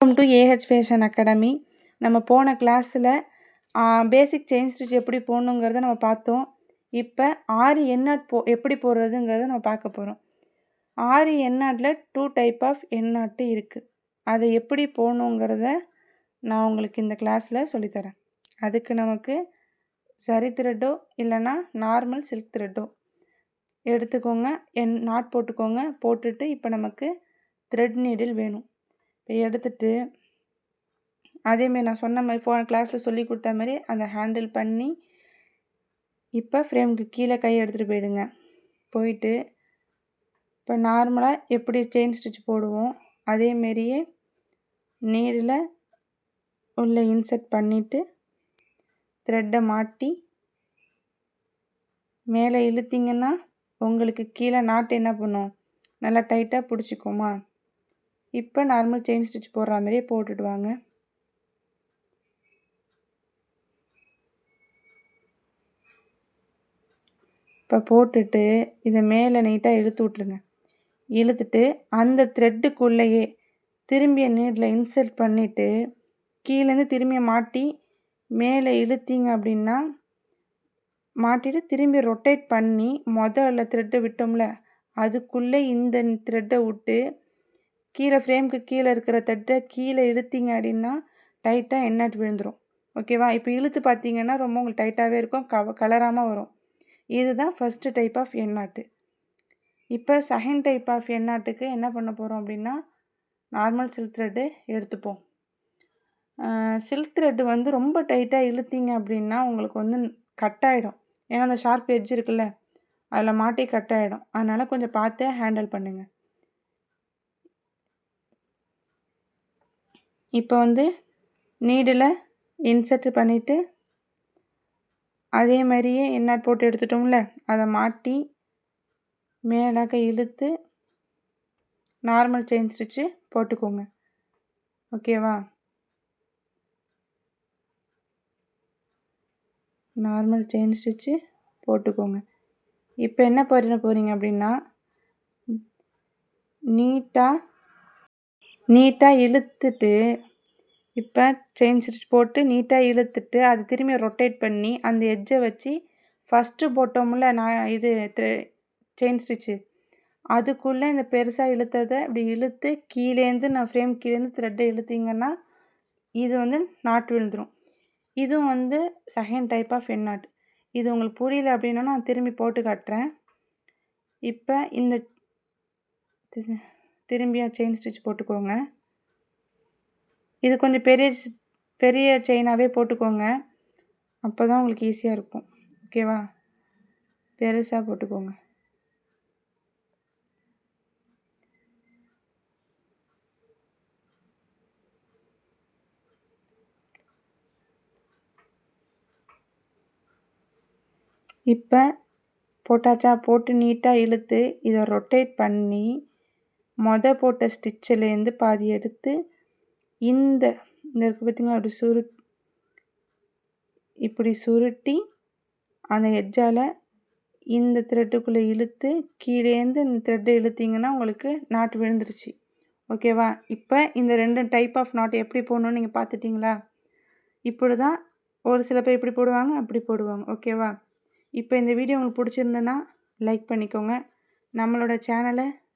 Welcome to AH fashion academy நம்ம போன கிளாஸில் பேசிக் செயின் ஸ்டிச் எப்படி போடணுங்கிறத நம்ம பார்த்தோம். இப்போ ஆரி எண்ணாட் போ எப்படி போடுறதுங்கிறத நம்ம பார்க்க போகிறோம் ஆரி எண்ணாட்டில் டூ டைப் ஆஃப் எண்ணாட்டு இருக்குது அதை எப்படி போடணுங்கிறத நான் உங்களுக்கு இந்த கிளாஸில் சொல்லித்தரேன் அதுக்கு நமக்கு சரி த்ரெட்டோ இல்லைன்னா நார்மல் சில்க் த்ரெட்டோ எடுத்துக்கோங்க. என் நாட் போட்டுக்கோங்க. போட்டுட்டு இப்போ நமக்கு த்ரெட் நீடில் வேணும். இப்போ எடுத்துட்டு அதேமாரி நான் சொன்ன மாதிரி ஃபோன் கிளாஸில் சொல்லி கொடுத்த மாதிரி அந்த ஹேண்டில் பண்ணி இப்போ ஃப்ரேமுக்கு கீழே கை எடுத்துகிட்டு போயிடுங்க. போயிட்டு இப்போ நார்மலாக எப்படி செயின் ஸ்டிச் போடுவோம் அதேமாரியே நீடில் உள்ளே இன்செர்ட் பண்ணிவிட்டு த்ரெட்டை மாட்டி மேலே இழுத்திங்கன்னா உங்களுக்கு கீழே நாட்டு என்ன பண்ணும்? நல்லா டைட்டாக பிடிச்சிக்குமா? இப்போ நார்மல் செயின் ஸ்டிச் போடுற மாதிரியே போட்டுட்டு வாங்க இப்போ போட்டுட்டு இதை மேலே நீட்டாக இழுத்து விட்ருங்க இழுத்துட்டு அந்த த்ரெட்டுக்குள்ளேயே திரும்பிய நீட்டில் இன்சர்ட் பண்ணிவிட்டு கீழேருந்து திரும்பிய மாட்டி மேலே இழுத்தீங்க அப்படின்னா மாட்டிட்டு திரும்பி ரொட்டேட் பண்ணி முதல்ல த்ரெட்டை விட்டோம்ல அதுக்குள்ளே இந்த த்ரெட்டை விட்டு கீழே ஃப்ரேம்க்கு கீழே இருக்கிற தட்டை கீழே இழுத்தீங்க அப்படின்னா டைட்டாக எண்ணாட்டு விழுந்துடும் ஓகேவா? இப்போ இழுத்து பார்த்தீங்கன்னா ரொம்ப உங்களுக்கு டைட்டாகவே இருக்கும் கவ கலராமல் வரும். இதுதான் ஃபஸ்ட்டு டைப் ஆஃப் எண்ணாட்டு. இப்போ செகண்ட் டைப் ஆஃப் எண்ணாட்டுக்கு என்ன பண்ண போகிறோம் அப்படின்னா நார்மல் சில்க் த்ரெட்டு எடுத்துப்போம். சில்க் த்ரெட்டு வந்து ரொம்ப டைட்டாக இழுத்தீங்க அப்படின்னா உங்களுக்கு வந்து கட் ஆகிடும் ஏன்னா அந்த ஷார்ப் எட்ஜ் இருக்குல்ல அதில் மாட்டி கட் ஆகிடும் அதனால் கொஞ்சம் பார்த்து ஹேண்டில் பண்ணுங்கள் இப்போ வந்து நீடில் இன்சர்ட் பண்ணிவிட்டு அதே மாதிரியே என்னாட் போட்டு எடுத்துட்டோம்ல அதை மாட்டி மேலாக்க இழுத்து நார்மல் செயின் ஸ்டிச்சு போட்டுக்கோங்க. ஓகேவா நார்மல் செயின் ஸ்டிச்சு போட்டுக்கோங்க. இப்போ என்ன பண்ண போகிறீங்க அப்படின்னா நீட்டாக நீட்டாக இழுத்துட்டு இப்போ செயின் ஸ்டிச் போட்டு நீட்டாக இழுத்துட்டு அது திரும்பி ரொட்டேட் பண்ணி அந்த எட்ஜை வச்சு ஃபஸ்ட்டு போட்டோம்ல நான் இது செயின் ஸ்டிச்சு அதுக்குள்ளே இந்த பெருசாக இழுத்ததை இப்படி இழுத்து கீழேருந்து நான் ஃப்ரேம் கீழேருந்து த்ரெட்டை இழுத்திங்கன்னா இது வந்து நாட்டு விழுந்துடும் இதுவும் வந்து செகண்ட் டைப் ஆஃப் என் நாட் இது உங்களுக்கு புரியல அப்படின்னா நான் திரும்பி போட்டு காட்டுறேன். இப்போ இந்த திரும்பியும் செயின் ஸ்டிச் போட்டுக்கோங்க. இது கொஞ்சம் பெரிய பெரிய செயினாகவே போட்டுக்கோங்க. அப்போ தான் உங்களுக்கு ஈஸியாக இருக்கும். ஓகேவா பெருசாக போட்டுக்கோங்க. இப்போ போட்டாச்சா? போட்டு நீட்டாக இழுத்து இதை ரொட்டேட் பண்ணி மொதல் போட்ட ஸ்டிச்சிலேருந்து பாதி எடுத்து இந்த இந்த இருக்குது பார்த்திங்களா அப்படி சுரு இப்படி சுருட்டி அந்த எட்ஜால் இந்த த்ரெட்டுக்குள்ளே இழுத்து கீழேருந்து இந்த த்ரெட்டை இழுத்திங்கன்னா உங்களுக்கு நாட்டு விழுந்துருச்சு. ஓகேவா இப்போ இந்த ரெண்டு டைப் ஆஃப் நாட் எப்படி போடணுன்னு நீங்கள் பார்த்துட்டிங்களா இப்படி தான் ஒரு சில பேர் இப்படி போடுவாங்க அப்படி போடுவாங்க. ஓகேவா இப்போ இந்த வீடியோ உங்களுக்கு பிடிச்சிருந்ததுன்னா லைக் பண்ணிக்கோங்க. நம்மளோட சேனலை